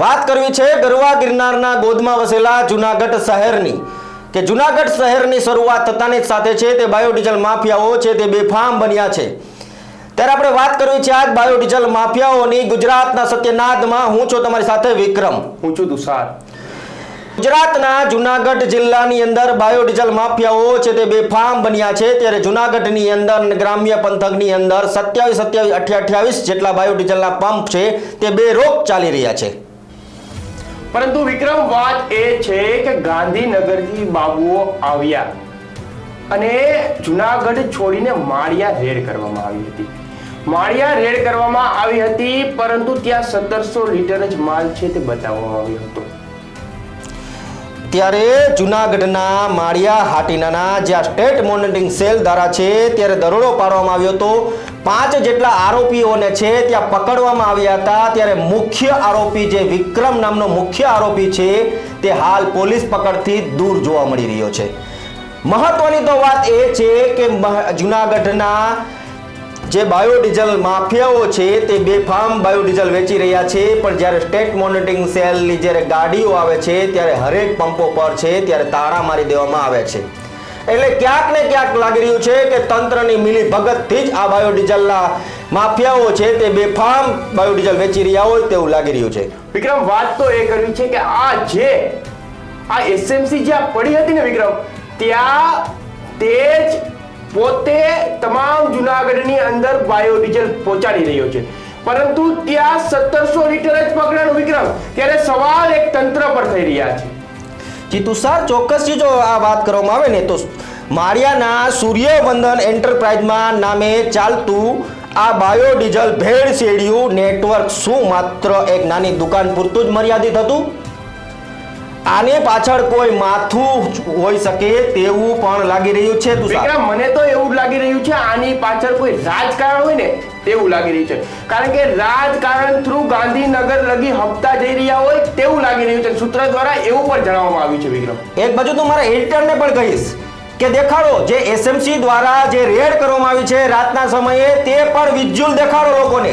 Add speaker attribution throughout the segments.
Speaker 1: વાત કરવી છે ગરવા ગિરનારના ગોદમાં વસેલા જુનાગઢ શહેરની. કે જુનાગઢ શહેરની શરૂઆત થતાની જ સાથે છે તે બાયોડીઝલ માફિયાઓ છે તે બેફામ બન્યા છે. ત્યારે આપણે વાત કરવી છે આજ બાયોડીઝલ માફિયાઓની ગુજરાતના સત્યનાદમાં હું છું તમારી સાથે વિક્રમ.
Speaker 2: હું છું તુષાર.
Speaker 1: ગુજરાતના જુનાગઢ જિલ્લાની અંદર બાયોડીઝલ માફિયાઓ છે તે બેફામ બન્યા છે. ત્યારે જુનાગઢની અંદર ગ્રામ્ય પંથકની અંદર સત્યાવીસ સત્યાવીસ અઠ્યાવીસ જેટલા બાયોડીઝલના પંપ છે તે બે રોગ ચાલી રહ્યા છે.
Speaker 2: પરંતુ વિક્રમ, વાત એ છે કે ગાંધીનગરથી બાબુઓ આવ્યા અને જુનાગઢ છોડીને માળિયા રેડ કરવામાં આવી હતી. માળિયા રેડ કરવામાં આવી હતી, પરંતુ ત્યાં સત્તરસો લીટર જ માલ છે તે બતાવવામાં આવ્યો હતો.
Speaker 1: ત્યારે જુનાગઢના માળિયા હાટીનાના જ્યાં સ્ટેટ મોનિટરિંગ સેલ દ્વારા છે, ત્યારે દરોડો પાડવામાં આવ્યો હતો. પાંચ જેટલા આરોપીઓને છે, ત્યાં પકડવામાં આવ્યા હતા. ત્યારે મુખ્ય આરોપી જે વિક્રમ નામનો મુખ્ય આરોપી છે, તે હાલ પોલીસ પકડથી દૂર જોવા મળી રહ્યો છે. મહત્વની તો વાત એ છે કે જૂનાગઢના જે બાયોડીઝલ માફિયાઓ છે તે બેફામ બાયોડીઝલ વેચી રહ્યા છે, પણ જ્યારે સ્ટેટ મોનિટરિંગ સેલની જ્યારે ગાડીઓ આવે છે, ત્યારે હરેક પંપો પર છે, ત્યારે તાળા મારી દેવામાં આવે છે. એટલે ક્યાંક ને ક્યાંક લાગી રહ્યું છે કે તંત્રની મિલી ભગતથી જ આ બાયોડીઝલના માફિયાઓ છે તે બેફામ બાયોડીઝલ વેચી રહ્યા હોય તેવું લાગી રહ્યું છે.
Speaker 2: વિક્રમ, વાત તો એ કરવી છે કે આ જે, આ એસએમસી જ્યાં પડી હતી ને વિક્રમ, ત્યાં તે જ પોતે તમામ જુનાગઢની અંદર બાયોડીઝલ પહોંચાડી રહ્યો છે. પરંતુ ત્યાં સત્તરસો લીટર જ પકડાનું વિક્રમ, ત્યારે સવાલ એક તંત્ર પર થઈ રહ્યા છે.
Speaker 1: જીતુ સર ચોક્કસથી જો આ વાત કરવામાં આવે ને, તો માળિયાના સૂર્યવંદન એન્ટરપ્રાઇઝમાં નામે ચાલતું આ બાયોડીઝલ ભેળસેડિયું નેટવર્ક શું માત્ર એક નાની દુકાન પૂરતું જ મર્યાદિત હતું? આને પાછળ કોઈ માથું હોઈ શકે તેવું પણ લાગી રહ્યું છે
Speaker 2: વિક્રમ મને તો એવું લાગી રહ્યું છે આની પાછળ કોઈ રાજકારણ હોય ને તેવું લાગી રહ્યું છે. કારણ કે રાજકારણ થ્રુ ગાંધીનગર લગી હપ્તા જઈ રહ્યા હોય તેવું લાગી રહ્યું છે. સૂત્ર દ્વારા એવું પણ જણાવવામાં આવ્યું છે વિક્રમ.
Speaker 1: એક બાજુ તો મારા એડિટરને પણ કહીશ કે દેખાડો જે એસએમસી દ્વારા જે રેડ કરવામાં આવી છે રાતના સમયે તે પણ વિઝ્યુઅલ દેખાડો લોકોને.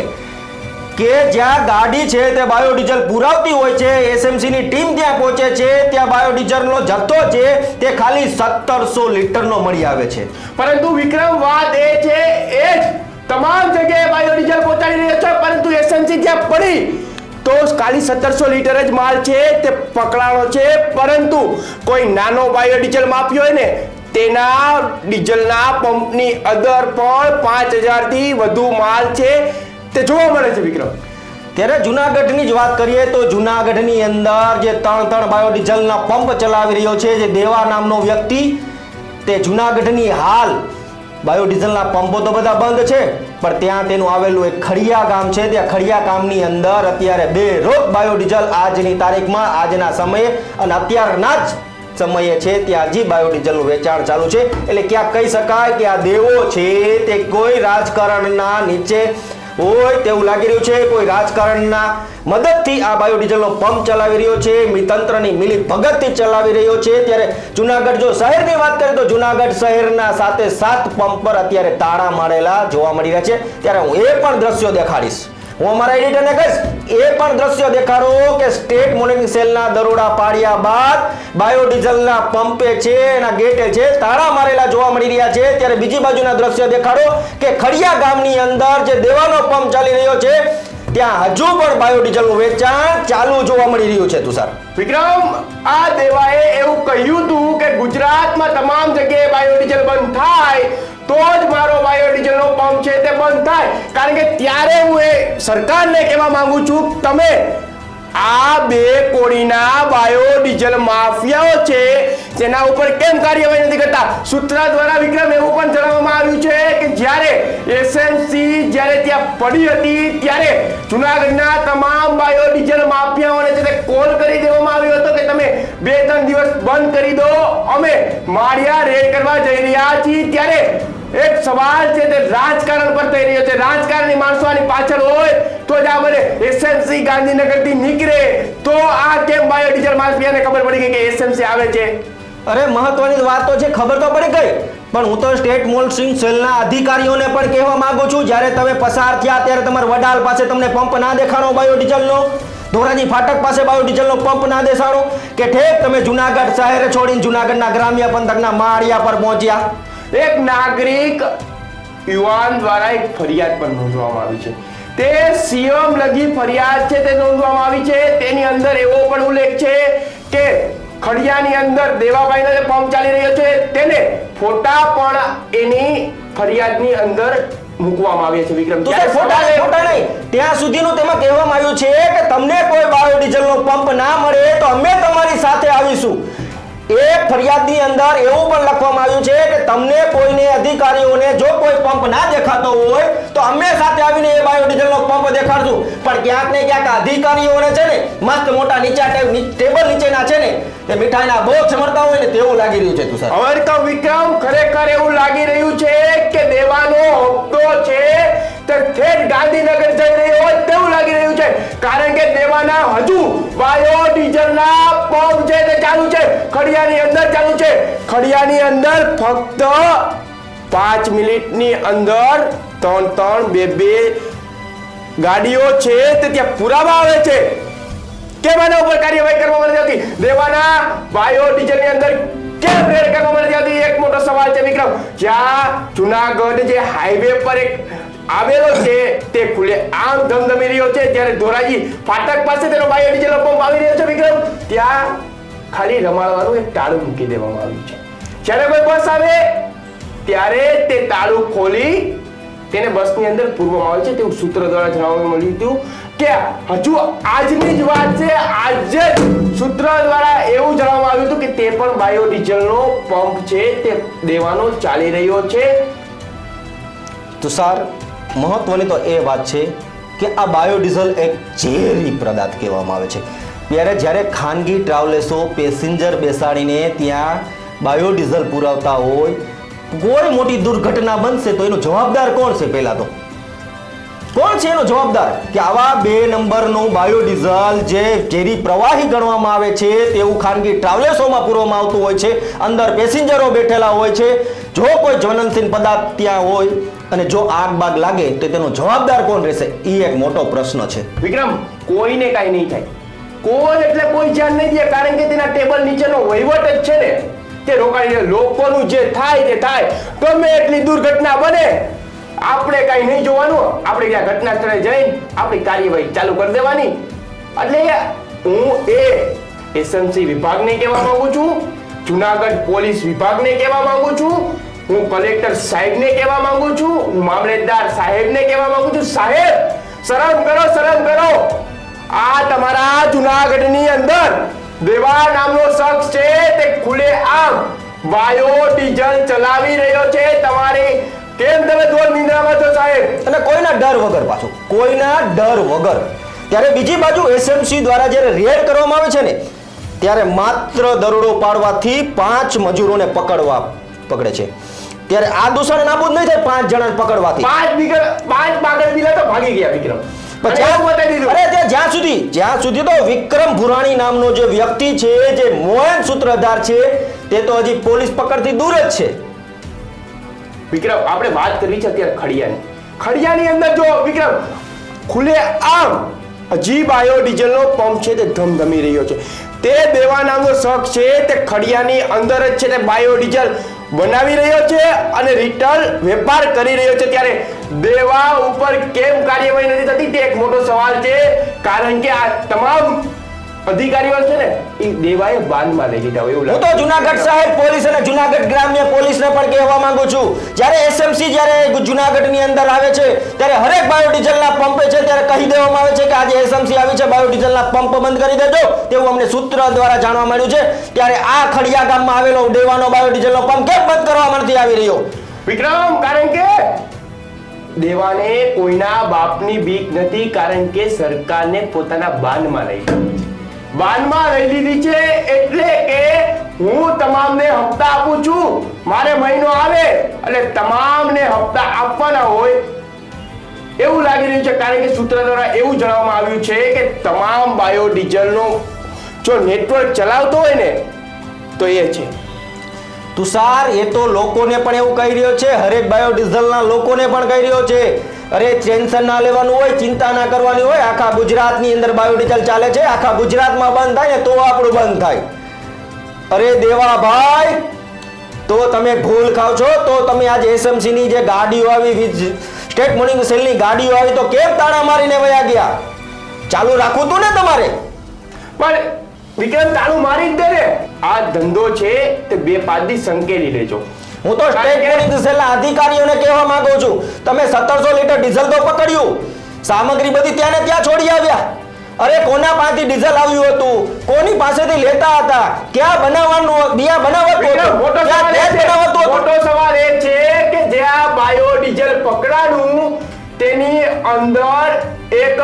Speaker 1: કે જ્યાં ગાડી છે તે બાયોડીઝલ પુરાવતી હોય છે એસએમસીની ટીમ ત્યાં પહોંચે છે, ત્યાં બાયોડીઝલનો જથ્થો છે, તે ખાલી સત્તરસો લીટરનો મળી આવે છે.
Speaker 2: પરંતુ વિક્રમ, વાત એ છે, એ જ તમામ જગ્યાએ બાયોડીઝલ પહોંચાડી રહ્યો છે, પરંતુ એસએમસી જ્યાં પડી. તો ખાલી સત્તરસો લીટર જ માલ છે, તે પકડાણો છે, પરંતુ કોઈ નાનો બાયોડીઝલ માપ્યો હોય ને, તેના ડીઝલના પંપની અંદર પણ પાંચ હજારથી વધુ માલ છે. તે જોવા મળે છે, વિક્રમ.
Speaker 1: ત્યારે જુનાગઢની જ વાત કરીએ તો જુનાગઢની અંદર જે ત્રણ ત્રણ બાયોડીઝલના પંપ ચલાવી રહ્યો છે, જે દેવા નામનો વ્યક્તિ, તે જુનાગઢની હાલ બાયોડીઝલના પંપો તો બધા બંધ છે, પણ ત્યાં તેનું આવેલું એક ખડિયા ગામ છે. ત્યાં ખડિયા ગામની અંદર અત્યારે બે રોગ બાયોડીઝલ આજની તારીખમાં, આજના સમયે અને અત્યારના જ સમયે છે, ત્યાં હજી બાયોડીઝલનું વેચાણ ચાલુ છે. એટલે ક્યાં કહી શકાય કે આ દેવો છે, તે કોઈ રાજકારણના નીચે હોય તેવું લાગી રહ્યું છે. કોઈ રાજકારણના મદદથી આ બાયોડીઝલનો પંપ ચલાવી રહ્યો છે. મિતંત્રની મિલી ભગતથી ચલાવી રહ્યો છે. ત્યારે જુનાગઢ જો શહેરની વાત કરીએ તો જુનાગઢ શહેરના સાથે સાત પંપ પર અત્યારે તાળા મારેલા જોવા મળી રહ્યા છે. ત્યારે હું એ પણ દ્રશ્યો દેખાડીશ. હું અમારા એડિટરને કહીશ, એ પણ દ્રશ્ય દેખાડો કે સ્ટેટ મોનિટરિંગ સેલના દરોડા પાડ્યા બાદ બાયોડીઝલના પંપે છે, એના ગેટે છે, તાળા મારેલા જોવા મળી રહ્યા છે. ત્યારે બીજી બાજુના દ્રશ્ય દેખાડો કે ખડિયા ગામની અંદર જે દેવાનો પંપ ચાલી રહ્યો છે, ત્યાં હજુ પણ બાયોડીઝલનું વેચાણ ચાલુ જોવા મળી રહ્યું છે, તુષાર.
Speaker 2: વિક્રમ, આ દેવાએ એવું કહ્યું હતું કે ગુજરાતમાં તમામ જગ્યાએ બાયોડીઝલ બંધ થાય તો જ મારો બાયોડીઝલનો પંપ છે તે બંધ થાય. કારણ કે ત્યારે હું એ સરકારને કહેવા માંગુ છું, તમે આ બે કોડીના બાયોડીઝલ માફિયાઓ છે, તેના ઉપર કેમ કાર્યવાહી નથી કરતા? સૂત્ર દ્વારા વિક્રમ એવું પણ જણાવવામાં આવ્યું છે કે જ્યારે એસએમસી જ્યારે ત્યાં પડી હતી, ત્યારે જુનાગઢના તમામ બાયોડીઝલ માફિયાઓને જે કોલ કરી દેવામાં આવ્યો હતો કે તમે બે ત્રણ દિવસ બંધ કરી દો, અમે માળિયા રેડ કરવા જઈ રહ્યા છીએ. ત્યારે એક સવાલ છે તે રાજકારણ પર થઈ રહ્યો છે. રાજકારણી માણસો પાછળ હોય તો જ આ બધે એસએમસી ગાંધીનગરથી નીકળે. તો આ કેમ બાયોડીઝલ માફિયાને ખબર પડી ગઈ કે એસએમસી આવે છે?
Speaker 1: અરે, મહત્વની વાત તો છે, ખબર તો પડી ગઈ. પણ હું તો સ્ટેટ મોનિટરિંગ સેલના અધિકારીઓને પણ કહેવા માંગુ છું, જ્યારે તમે પસાર થયા ત્યારે તમારા વડાલ પાસે તમને પંપ ના દેખાણો બાયોડીઝલનો ધોરાજી ફાટક પાસે બાયોડીઝલનો પંપ ના દેખાડો કે ઠેક તમે જુનાગઢ શહેર છોડીને જુનાગઢના ગ્રામ્ય પંથકના માળિયા પર પહોંચ્યા.
Speaker 2: એક નાગરિક યુવાન દ્વારા એક ફરિયાદ પણ નોંધવામાં આવી છે. તે સીએમ લગી ફરિયાદ છે તે નોંધવામાં આવી છે. તેની અંદર એવો પણ ઉલ્લેખ છે કે ખડિયાની અંદર દેવાભાઈનો જે પંપ ચાલી રહ્યો છે તેને ફોટા પણ એની ફરિયાદની અંદર મૂકવામાં આવ્યા છે વિક્રમ.
Speaker 1: ફોટા ફોટા નહીં. ત્યાં સુધીનું તેમાં કહેવામાં આવ્યું છે કે તમને કોઈ બાયોડીઝલનો પંપ ના મળે તો અમે તમારી સાથે આવીશું. એ ફરિયાદની અંદર એવું પણ લખવામાં આવ્યું છે કે તમને કોઈને અધિકારીઓને જો કોઈ પંપ ના દેખાતો હોય, તો અમે સાથે આવીને એ બાયોડીઝલનો પંપ દેખાડશું. પણ ક્યાંક ને ક્યાંક અધિકારીઓને છે ને, મસ્ત મોટા નીચા ટેબ- ટેબલ નીચેના છે ને તે મીઠાઈના બોક્સ મળતા હોય ને તેવું લાગી રહ્યું છે તું
Speaker 2: સર અમેરિકા વિક્રમ કારણ કે દેવાના હજુ બાયો ડીઝલના પંપ છે તે ચાલુ છે. ખડિયાની અંદર ચાલુ છે. ખડિયાની અંદર ફક્ત પાંચ મિનિટની અંદર ત્રણ ત્રણ બે બે ગાડીઓ છે તે ત્યાં પુરાવા આવે છે. કેમ આના ઉપર કાર્યવાહી કરવામાં નથી આવતી દેવાના બાયો ડીઝલની અંદર કેમ રેડ કરવામાં નથી આવતી એક મોટો સવાલ છે વિક્રમ. જ્યાં જુનાગઢ જે હાઈવે પર એક આવેલો છે, તે ખુલે આમ ધમધમી રહ્યો છે ત્યારે ધોરાજી ફાટક પાસે તેનો બાયો ડીઝલ પંપ આવી રહ્યો છે, વિક્રમ. ત્યાં ખાલી રમાડવાનું એક તાળું મૂકી દેવામાં આવ્યું છે. જ્યારે કોઈ બસ આવે, ત્યારે તે તાળું ખોલી તેને બસની અંદર પૂરવામાં આવે છે. તેવું સૂત્ર દ્વારા જણાવવા મળ્યું હતું કે હજુ આજની જ વાત છે. આજે જ સૂત્ર દ્વારા એવું જણાવવામાં આવ્યું હતું કે તે પણ બાયોડીઝલનો પંપ છે, તે દેવાનો ચાલી રહ્યો છે.
Speaker 1: તુષાર મહત્વની તો એ વાત છે કે આ બાયોડીઝલ એક ઝેરી પદાર્થ કહેવામાં આવે છે. ત્યારે જ્યારે ખાનગી ટ્રાવેલ્સો પેસેન્જર બેસાડીને ત્યાં બાયોડીઝલ પુરાવતા હોય, કોઈ મોટી દુર્ઘટના બનશે તો એનો જવાબદાર કોણ છે પહેલાં તો? કોણ છે એનો જવાબદાર કે આવા બે નંબરનું બાયોડીઝલ જે ઝેરી પ્રવાહી ગણવામાં આવે છે તેવું ખાનગી ટ્રાવેલ્સોમાં પૂરવામાં આવતું હોય છે, અંદર પેસેન્જરો બેઠેલા હોય છે, જો કોઈ જ્વલનશીલ પદાર્થ ત્યાં હોય અને જો આગ બાગ લાગે તો તેનો જવાબદાર કોણ રહેશે? એ એક મોટો પ્રશ્ન છે.
Speaker 2: વિક્રમ, કોઈને કાંઈ નહીં થાય. કોઈ એટલે કોઈ ધ્યાન નહીં દે, કારણ કે તેના ટેબલ નીચેનો વહીવટ જ છે ને. તે રોકાઈને લોકોનું જે થાય તે થાય. ગમે એટલી દુર્ઘટના બને આપણે કઈ નહીં જોવાનું. આપણે ત્યાં ઘટના સ્થળે જઈને આપણી કાર્યવાહી ચાલુ કરી દેવાની. એટલે હું એ એસએમસી વિભાગને કહેવા માંગુ છું, જુનાગઢ પોલીસ વિભાગને કહેવા માંગુ છું, હું કલેક્ટર સાહેબને કહેવા માંગુ છું, હું મામલેદાર સાહેબને કહેવા માંગુ છું. સાહેબ, શરમ કરો શરમ કરો. આ તમારા જુનાગઢની અંદર દેવા નામનો શખ્સ છે, તે ખુલે આમ બાયો ડીઝલ ચલાવી રહ્યો છે. તમારી કેમ તમે દોર નિંદ્રામાં છો સાહેબ?
Speaker 1: અને કોઈના ડર વગર પાછું કોઈના ડર વગર. ત્યારે બીજી બાજુ એસએમસી દ્વારા જ્યારે રેડ કરવામાં આવે છે ને ત્યારે માત્ર દરોડો પાડવાથી પાંચ મજૂરોને પકડવા પકડે છે. ત્યારે આ દૂષણ નાબૂદ નહીં થાય પાંચ જણાને પકડવાથી.
Speaker 2: પાંચ બીગર પાંચ પાગલ દિલા તો ભાગી ગયા વિક્રમ.
Speaker 1: જ્યાં સુધી જ્યાં સુધી તો વિક્રમ ભુરાણી નામનો જે વ્યક્તિ છે જે મોહન સૂત્રધાર છે તે તો હજી પોલીસ પકડથી દૂર જ છે.
Speaker 2: વિક્રમ, આપણે વાત કરવી છે અત્યારે ખડિયાની. ખડિયાની અંદર જો વિક્રમ, ખુલે આમ, અજીબ બાયો ડીઝલનો પંપ છે તે ધમધમી રહ્યો છે. તે દેવા નામનો શખ છે તે ખડિયાની અંદર જ છે તે બાયો ડીઝલ બનાવી રહ્યો છે અને રિટેલ વેપાર કરી રહ્યો છે ત્યારે દેવા ઉપર કેમ કાર્યવાહી નથી થતી? તે એક મોટો સવાલ છે. કારણ કે આ તમામ અધિકારીઓ છે ને એ દેવાએ બાંધમાં લઈ લીધા હોય એવું
Speaker 1: હું તો જુનાગઢ શહેર પોલીસ અને જુનાગઢ ગ્રામ્ય પોલીસને પણ કહેવા માંગુ છું. જ્યારે એસએમસી જ્યારે જુનાગઢની અંદર આવે છે ત્યારે હરેક બાયોડીઝલના પંપે છે ત્યારે કહી દેવામાં આવે છે કે આજે એસએમસી આવી છે બાયોડીઝલના પંપ બંધ કરી દેજો. તેવું અમને સૂત્ર દ્વારા જાણવા મળ્યું છે. ત્યારે આ ખડિયા ગામમાં આવેલો દેવાનો બાયોડીઝલનો પંપ કેમ બંધ કરવામાં નથી આવી રહ્યો?
Speaker 2: વિક્રમ કારણ કે દેવાને કોઈના બાપની બીક નથી કારણ કે સરકારને પોતાના બાંધમાં લઈ. બાનમાં લઈ લીધી છે એટલે કે હું તમામને હપ્તા આપું છું. મારે મહિનો આવે એટલે તમામને હપ્તા આપવાના હોય. એવું લાગી રહ્યું છે, કારણ કે સૂત્ર દ્વારા એવું જણાવવામાં આવ્યું છે કે તમામ બાયોડીઝલનો જો નેટવર્ક ચલાવતો હોય ને, તો એ છે.
Speaker 1: તુષાર, એ તો લોકોને પણ એવું કહી રહ્યો છે, હરેક બાયોડીઝલના લોકોને પણ કહી રહ્યો છે. અરે ટેન્શન ના લેવાનું હોય, ચિંતા ના કરવાની હોય, આખા ગુજરાતની અંદર બાયોડીઝલ ચાલે છે, આખા ગુજરાતમાં બંધ થાય ને તો આપણું બંધ થાય. અરે દેવાભાઈ તો તમે ભૂલ ખાવ છો, તો તમે આજે એસએમસી ની જે ગાડીઓ આવી સ્ટેટ મોર્નિંગ સેલની ગાડીઓ આવી, તો કેમ તાળા મારીને વયા ગયા? ચાલુ રાખવું તું ને તમારે.
Speaker 2: પણ વિક્રમ તાળું મારી જ દે આ ધંધો છે તે બે પાંચ સંકેલી લેજો.
Speaker 1: હું તો સ્ટેટ પોલીસ સેલના અધિકારીઓને કહેવા માંગુ છું તમે સત્તરસો લીટર ડીઝલ તો પકડ્યું. સામગ્રી બધી ત્યાં ને ત્યાં છોડી આવ્યા. અરે કોના પાસેથી ડીઝલ આવ્યું હતું? કોની પાસેથી લેતા હતા? ક્યાં બનાવવાનું દિયા બનાવતું હતું?
Speaker 2: મોટો સવાલ એ છે- મોટો સવાલ એ છે કે જે આ બાયોડીઝલ પકડાનું તેની અંદર એક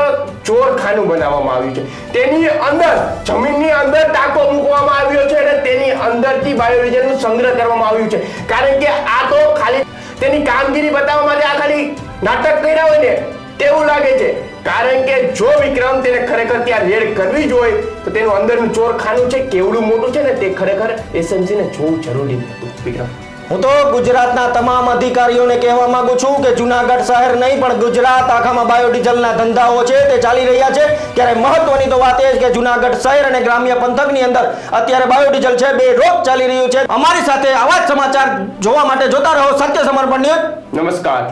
Speaker 2: ચોરખાનું બનાવવામાં આવ્યું છે. તેની અંદર, જમીનની અંદર ટાંકો મૂકવામાં આવ્યો છે અને તેની અંદરથી બાયોડીઝલનું સંગ્રહ કરવામાં આવ્યું છે. કારણ કે આ તો ખાલી તેની કામગીરી બતાવવા માટે આ ખાલી નાટક કર્યા હોય ને, તેવું લાગે છે. કારણ કે જો વિક્રમ તેને ખરેખર ત્યાં રેડ કરવી જોઈએ તો તેનું અંદરનું ચોરખાનું છે, કેવડું મોટું છે ને, તે ખરેખર એસએમસીને જોવું જરૂરી હતું વિક્રમ.
Speaker 1: હું તો ગુજરાતના તમામ અધિકારીઓને કહેવા માંગુ છું કે જુનાગઢ શહેર નહીં, પણ ગુજરાત આખામાં બાયોડીઝલના ધંધાઓ છે, તે ચાલી રહ્યા છે. ત્યારે મહત્વની તો વાત એ કે જુનાગઢ શહેર અને ગ્રામ્ય પંથકની અંદર અત્યારે બાયોડીઝલ છે, બે રોજ ચાલી રહ્યું છે. અમારી સાથે આવા જ સમાચાર જોવા માટે જોતા રહો. સત્ય સમર્પણ ન્યૂઝ.
Speaker 2: નમસ્કાર.